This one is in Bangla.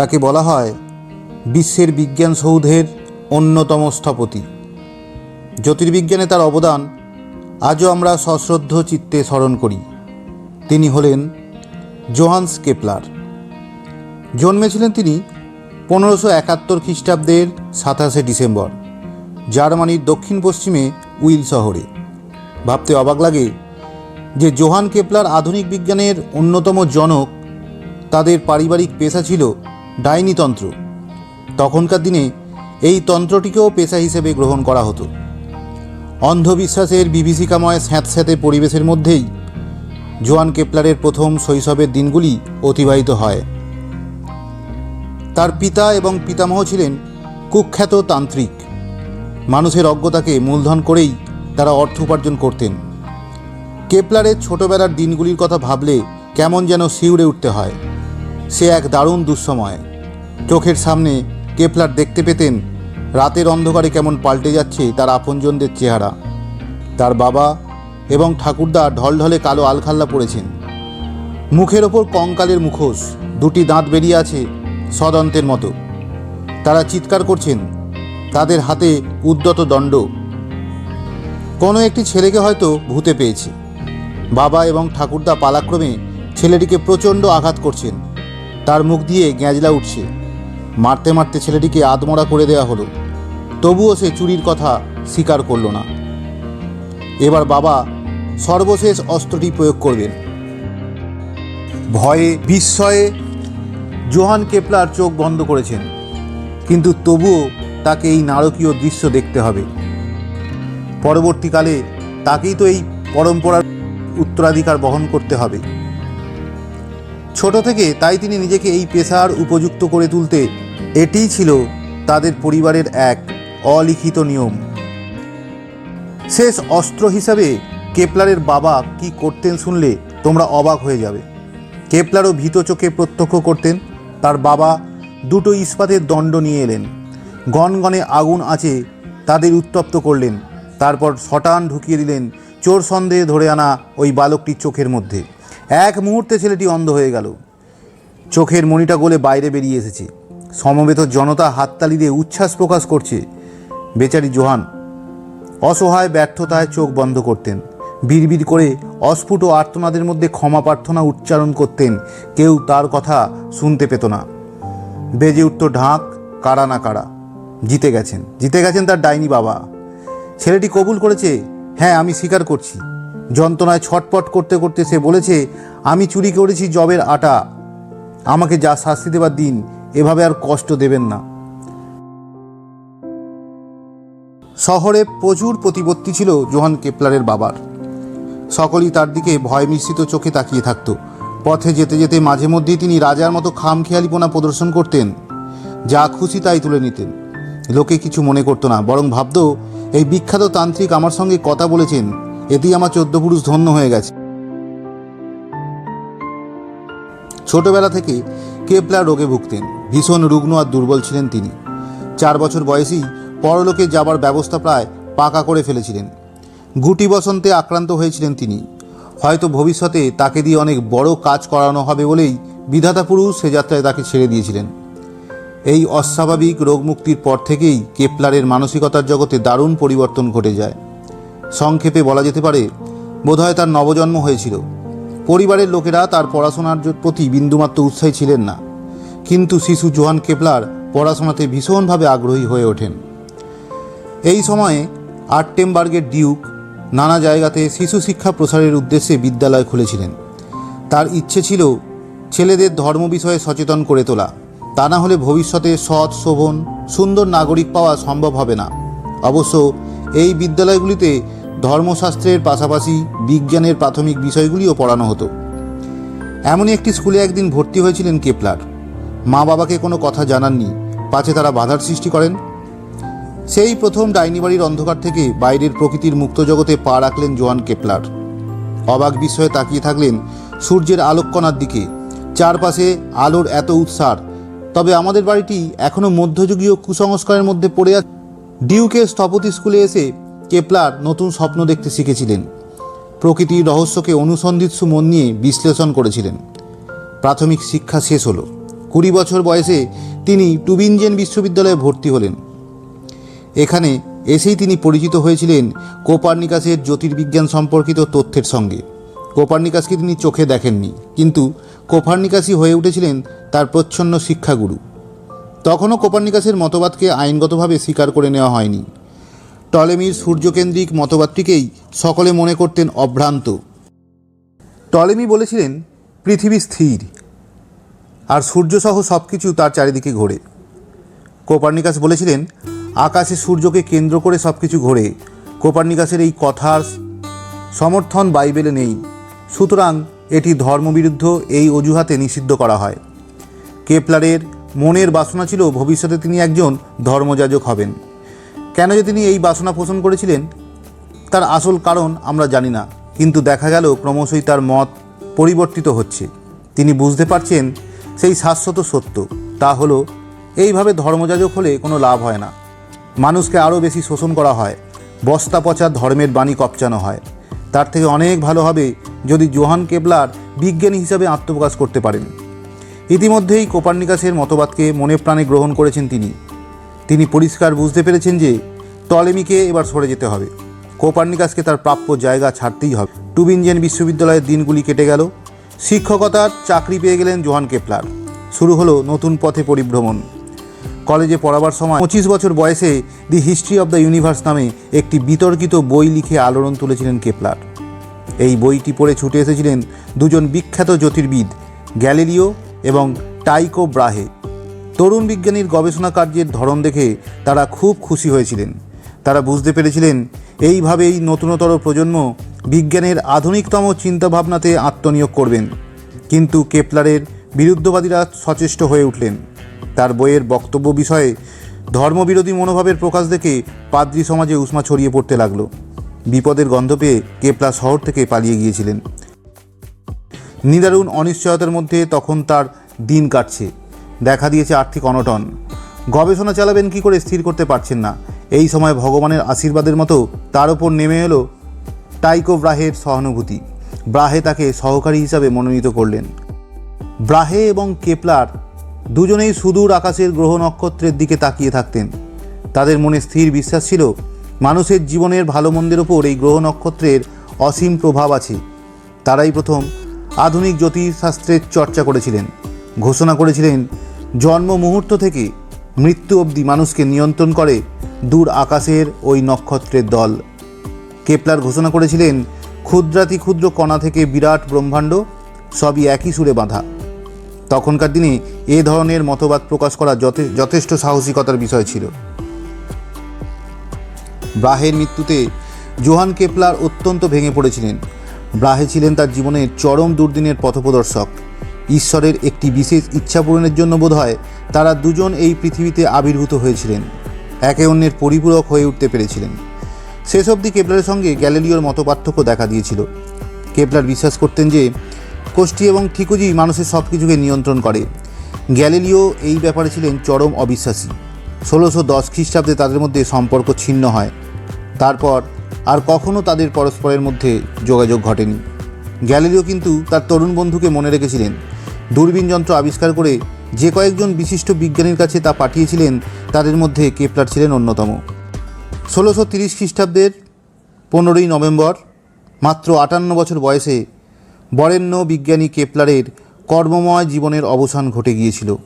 তাকে বলা হয় বিশ্বের বিজ্ঞান সৌধের অন্যতম স্থপতি। জ্যোতির্বিজ্ঞানে তার অবদান আজও আমরা সশ্রদ্ধ চিত্তে স্মরণ করি। তিনি হলেন জোহান্স কেপলার। জন্মেছিলেন তিনি পনেরোশো একাত্তর খ্রিস্টাব্দের সাতাশে ডিসেম্বর, জার্মানির দক্ষিণ পশ্চিমে উইল শহরে। ভাবতে অবাক লাগে যে জোহান কেপলার আধুনিক বিজ্ঞানের অন্যতম জনক তাদের পারিবারিক পেশা ছিল ডাইনিতন্ত্র তখনকার দিনে এই তন্ত্রটিকেও পেশা হিসেবে গ্রহণ করা হতো। অন্ধবিশ্বাসের বিভীষিকাময় স্যাঁতস্যাঁতে পরিবেশের মধ্যেই জোয়ান কেপলারের প্রথম শৈশবের দিনগুলি অতিবাহিত হয়। তার পিতা এবং পিতামহ ছিলেন কুখ্যাত তান্ত্রিক। মানুষের অজ্ঞতাকে মূলধন করেই তারা অর্থ উপার্জন করতেন। কেপলারের ছোটবেলার দিনগুলির কথা ভাবলে কেমন যেন শিউরে উঠতে হয়। সে এক দারুণ দুঃসময়। চোখের সামনে কেপলার দেখতে পেতেন, রাতের অন্ধকারে কেমন পাল্টে যাচ্ছে তার আপনজনদের চেহারা। তার বাবা এবং ঠাকুরদা ঢলঢলে কালো আলখাল্লা পড়েছেন মুখের ওপর কঙ্কালের মুখোশ, দুটি দাঁত বেরিয়ে আছে সদন্তের মতো। তারা চিৎকার করছেন, তাদের হাতে উদ্যত দণ্ড। কোনো একটি ছেলেকে হয়তো ভূতে পেয়েছে। বাবা এবং ঠাকুরদা পালাক্রমে ছেলেটিকে প্রচণ্ড আঘাত করছেন। তার মুখ দিয়ে গ্যাঁজলা উঠছে। মারতে মারতে ছেলেটিকে আদমরা করে দেওয়া হলো। তবুও সে চুরির কথা স্বীকার করল না। এবার বাবা সর্বশেষ অস্ত্রটি প্রয়োগ করবেন। ভয়ে, বিস্ময়ে জোহান কেপলার চোখ বন্ধ করেছেন। কিন্তু তবুও তাকে এই নারকীয় দৃশ্য দেখতে হবে। পরবর্তীকালে তাকেই তো এই পরম্পরার উত্তরাধিকার বহন করতে হবে। ছোট থেকে তাই তিনি নিজেকে এই পেশার উপযুক্ত করে তুলতে এটিই ছিল তাদের পরিবারের এক অলিখিত নিয়ম। শেষ অস্ত্র হিসাবে কেপলারের বাবা কি করতেন শুনলে তোমরা অবাক হয়ে যাবে। কেপলারও ভীত চোখে প্রত্যক্ষ করতেন, তার বাবা দুটো ইস্পাতের দণ্ড নিয়ে এলেন। গনগনে আগুন আছে তাদের উত্তপ্ত করলেন, তারপর শটান ঢুকিয়ে দিলেন চোর সন্দেহে ধরে আনা ওই বালকটির চোখের মধ্যে। এক মুহূর্তে ছেলেটি অন্ধ হয়ে গেল। চোখের মণিটা গোলে বাইরে বেরিয়ে এসেছে। সমবেত জনতা হাততালি দিয়ে উচ্ছ্বাস প্রকাশ করছে। বেচারি জোহান, অসহায় ব্যর্থতায় চোখ বন্ধ করতেন। বিড়বিড় করে অস্ফুট আর্তনাদের মধ্যে ক্ষমা প্রার্থনা উচ্চারণ করতেন। কেউ তার কথা শুনতে পেত না। বেজে উঠত ঢাক, কারা না কারা। জিতে গেছেন জিতে গেছেন তার ডাইনি বাবা। ছেলেটি কবুল করেছে হ্যাঁ আমি স্বীকার করছি। যন্ত্রণায় ছটপট করতে করতে সে বলেছে, আমি চুরি করেছি জবের আটা। আমাকে যা শাস্তি দেবার দিন এভাবে আর কষ্ট দেবেন না। শহরে প্রচুর প্রতিপত্তি ছিল জোহান কেপলারের বাবার। সকলেই তার দিকে ভয় মিশ্রিত চোখে তাকিয়ে থাকত। পথে যেতে যেতে মাঝে মধ্যেই তিনি রাজার মতো খামখেয়ালিপনা প্রদর্শন করতেন। যা খুশি তাই তুলে নিতেন। লোকে কিছু মনে করতো না, বরং ভাবত, এই বিখ্যাত তান্ত্রিক আমার সঙ্গে কথা বলেছেন, এতেই আমার চোদ্দ পুরুষ ধন্য হয়ে গেছে। ছোটবেলা থেকে কেপলা রোগে ভুগতেন। ভীষণ রুগ্ন আর দুর্বল ছিলেন তিনি। চার বছর বয়সেই পরলোকে যাবার ব্যবস্থা প্রায় পাকা করে ফেলেছিলেন। গুটি বসন্তে আক্রান্ত হয়েছিলেন তিনি। হয়তো ভবিষ্যতে তাকে দিয়ে অনেক বড় কাজ করানো হবে বলেই বিধাতা পুরুষ সে যাত্রায় তাকে ছেড়ে দিয়েছিলেন। এই অস্বাভাবিক রোগমুক্তির পর থেকেই কেপলারের মানসিকতার জগতে দারুণ পরিবর্তন ঘটে যায়। সংক্ষেপে বলা যেতে পারে, বোধহয় তার নবজন্ম হয়েছিল। পরিবারের লোকেরা তার পড়াশোনার প্রতি বিন্দুমাত্র উৎসাহী ছিলেন না। কিন্তু শিশু জোহান কেপলার পড়াশোনাতে ভীষণভাবে আগ্রহী হয়ে ওঠেন। এই সময়ে আর্টেমবার্গের ডিউক নানা জায়গাতে শিশু শিক্ষা প্রসারের উদ্দেশ্যে বিদ্যালয় খুলেছিলেন। তার ইচ্ছে ছিল ছেলেদের ধর্ম বিষয়ে সচেতন করে তোলা। তা না হলে ভবিষ্যতে সৎ, শোভন, সুন্দর নাগরিক পাওয়া সম্ভব হবে না। অবশ্য এই বিদ্যালয়গুলিতে ধর্মশাস্ত্রের পাশাপাশি বিজ্ঞানের প্রাথমিক বিষয়গুলিও পড়ানো হতো। এমনই একটি স্কুলে একদিন ভর্তি হয়েছিলেন কেপলার। মা বাবাকে কোনো কথা জানাননি, পাছে তারা বাধার সৃষ্টি করেন। সেই প্রথম ডাইনি বাড়ির অন্ধকার থেকে বাইরের প্রকৃতির মুক্ত জগতে পা রাখলেন জোয়ান কেপলার। অবাক বিস্ময়ে তাকিয়ে থাকলেন সূর্যের আলোককণার দিকে। চারপাশে আলোর এত উৎসার, তবে আমাদের বাড়িটি এখনও মধ্যযুগীয় কুসংস্কারের মধ্যে পড়ে আছে। ডিউকের স্থপতি স্কুলে এসে কেপলার নতুন স্বপ্ন দেখতে শিখেছিলেন। প্রকৃতির রহস্যকে অনুসন্ধিৎসু মন নিয়ে বিশ্লেষণ করেছিলেন। প্রাথমিক শিক্ষা শেষ হলো। কুড়ি বছর বয়সে তিনি টুবিনজেন বিশ্ববিদ্যালয়ে ভর্তি হলেন। এখানে এসেই তিনি পরিচিত হয়েছিলেন কোপার্নিকাসের জ্যোতির্বিজ্ঞান সম্পর্কিত তথ্যের সঙ্গে। কোপার্নিকাসকে তিনি চোখে দেখেননি, কিন্তু কোপার্নিকাসই হয়ে উঠেছিলেন তার প্রচ্ছন্ন শিক্ষাগুরু। তখনও কোপার্নিকাসের মতবাদকে আইনগতভাবে স্বীকার করে নেওয়া হয়নি। টলেমির সূর্যকেন্দ্রিক মতবাদটিকেই সকলে মনে করতেন অভ্রান্ত। টলেমি বলেছিলেন, পৃথিবী স্থির, আর সূর্যসহ সব কিছু তার চারিদিকে ঘোরে। কোপার্নিকাস বলেছিলেন, আকাশে সূর্যকে কেন্দ্র করে সব কিছু ঘোরে। কোপার্নিকাসের এই কথার সমর্থন বাইবেলে নেই। সুতরাং এটি ধর্মবিরুদ্ধ এই অজুহাতে নিষিদ্ধ করা হয়। কেপলারের মনের বাসনা ছিল, ভবিষ্যতে তিনি একজন ধর্মযাজক হবেন। কেন যে তিনি এই বাসনা পোষণ করেছিলেন? তার আসল কারণ আমরা জানি না, কিন্তু দেখা গেল ক্রমশই তার মত পরিবর্তিত হচ্ছে। তিনি বুঝতে পারছেন সেই শাশ্বত সত্য, তা হলো এইভাবে ধর্মযাজক হলে কোনো লাভ হয় না। মানুষকে আরও বেশি শোষণ করা হয়, বস্তা পচা ধর্মের বাণী কপচানো হয়। তার থেকে অনেক ভালো হবে যদি জোহান কেবলার বিজ্ঞানী হিসাবে আত্মপ্রকাশ করতে পারেন। ইতিমধ্যেই কোপার্নিকাসের মতবাদকে মনে প্রাণে গ্রহণ করেছেন তিনি। তিনি পরিষ্কার বুঝতে পেরেছেন যে টলেমিকে এবার সরে যেতে হবে। কোপার্নিকাসকে তার প্রাপ্য জায়গা ছাড়তেই হবে। টুবিনজেন বিশ্ববিদ্যালয়ের দিনগুলি কেটে গেল। শিক্ষকতার চাকরি পেয়ে গেলেন জোহান কেপলার। শুরু হলো নতুন পথে পরিভ্রমণ। কলেজে পড়াবার সময় পঁচিশ বছর বয়সে the history of the universe নামে একটি বিতর্কিত বই লিখে আলোড়ন তুলেছিলেন কেপলার। এই বইটি পড়ে ছুটে এসেছিলেন দুজন বিখ্যাত জ্যোতির্বিদ গ্যালিলিও এবং টাইকো ব্রাহে। তরুণ বিজ্ঞানীর গবেষণা কার্যের ধরন দেখে তারা খুব খুশি হয়েছিলেন। তারা বুঝতে পেরেছিলেন, এইভাবেই নতুনতর প্রজন্ম বিজ্ঞানের আধুনিকতম চিন্তাভাবনাতে আত্মনিয়োগ করবেন। কিন্তু কেপলারের বিরুদ্ধবাদীরা সচেষ্ট হয়ে উঠলেন। তার বইয়ের বক্তব্য বিষয়ে ধর্মবিরোধী মনোভাবের প্রকাশ দেখে পাদ্রী সমাজে উষ্মা ছড়িয়ে পড়তে লাগল। বিপদের গন্ধ পেয়ে কেপলা শহর থেকে পালিয়ে গিয়েছিলেন। নিদারুণ অনিশ্চয়তার মধ্যে তখন তার দিন কাটছে। দেখা দিয়েছে আর্থিক অনটন। গবেষণা চালাবেন কি করে স্থির করতে পারছেন না। এই সময় ভগবানের আশীর্বাদের মতো তার ওপর নেমে এলো টাইকো ব্রাহের সহানুভূতি। ব্রাহে তাকে সহকারী হিসাবে মনোনীত করলেন। ব্রাহে এবং কেপলার দুজনেই সুদূর আকাশের গ্রহ নক্ষত্রের দিকে তাকিয়ে থাকতেন। তাদের মনে স্থির বিশ্বাস ছিল, মানুষের জীবনের ভালো মন্দের ওপর এই গ্রহ নক্ষত্রের অসীম প্রভাব আছে। তারাই প্রথম আধুনিক জ্যোতিষশাস্ত্রের চর্চা করেছিলেন। ঘোষণা করেছিলেন জন্ম মুহূর্ত থেকে মৃত্যু অবধি মানুষকে নিয়ন্ত্রণ করে দূর আকাশের ওই নক্ষত্রের দল। কেপলার ঘোষণা করেছিলেন, ক্ষুদ্রাতি ক্ষুদ্র কণা থেকে বিরাট ব্রহ্মাণ্ড, সবই একই সুরে বাঁধা। তখনকার দিনে এ ধরনের মতবাদ প্রকাশ করা যথে- যথেষ্ট সাহসিকতার বিষয় ছিল। ব্রাহের মৃত্যুতে জোহান কেপলার অত্যন্ত ভেঙে পড়েছিলেন। ব্রাহে ছিলেন তার জীবনের চরম দুর্দিনের পথপ্রদর্শক। ঈশ্বরের একটি বিশেষ ইচ্ছা পূরণের জন্য বোধহয় তারা দুজন এই পৃথিবীতে আবির্ভূত হয়েছিলেন। একে অন্যের পরিপূরক হয়ে উঠতে পেরেছিলেন। শেষ অবধি কেপলারের সঙ্গে গ্যালিলিওর মত পার্থক্য দেখা দিয়েছিল। কেপলার বিশ্বাস করতেন যে, কোষ্ঠী এবং ঠিকুজি মানুষের সব কিছুকে নিয়ন্ত্রণ করে। গ্যালিলিও এই ব্যাপারে ছিলেন চরম অবিশ্বাসী। ষোলোশো দশ খ্রিস্টাব্দে তাদের মধ্যে সম্পর্ক ছিন্ন হয়। তারপর আর কখনও তাদের পরস্পরের মধ্যে যোগাযোগ ঘটেনি। গ্যালিলিও কিন্তু তার তরুণ বন্ধুকে মনে রেখেছিলেন। দূরবীন যন্ত্র আবিষ্কার করে যে কয়েকজন বিশিষ্ট বিজ্ঞানীর কাছে তা পাঠিয়েছিলেন, তাদের মধ্যে কেপলার ছিলেন অন্যতম। ষোলোশো তিরিশ খ্রিস্টাব্দের পনেরোই নভেম্বর, মাত্র আটান্ন বছর বয়সে বরেণ্য বিজ্ঞানী কেপলারের কর্মময় জীবনের অবসান ঘটে গিয়েছিল।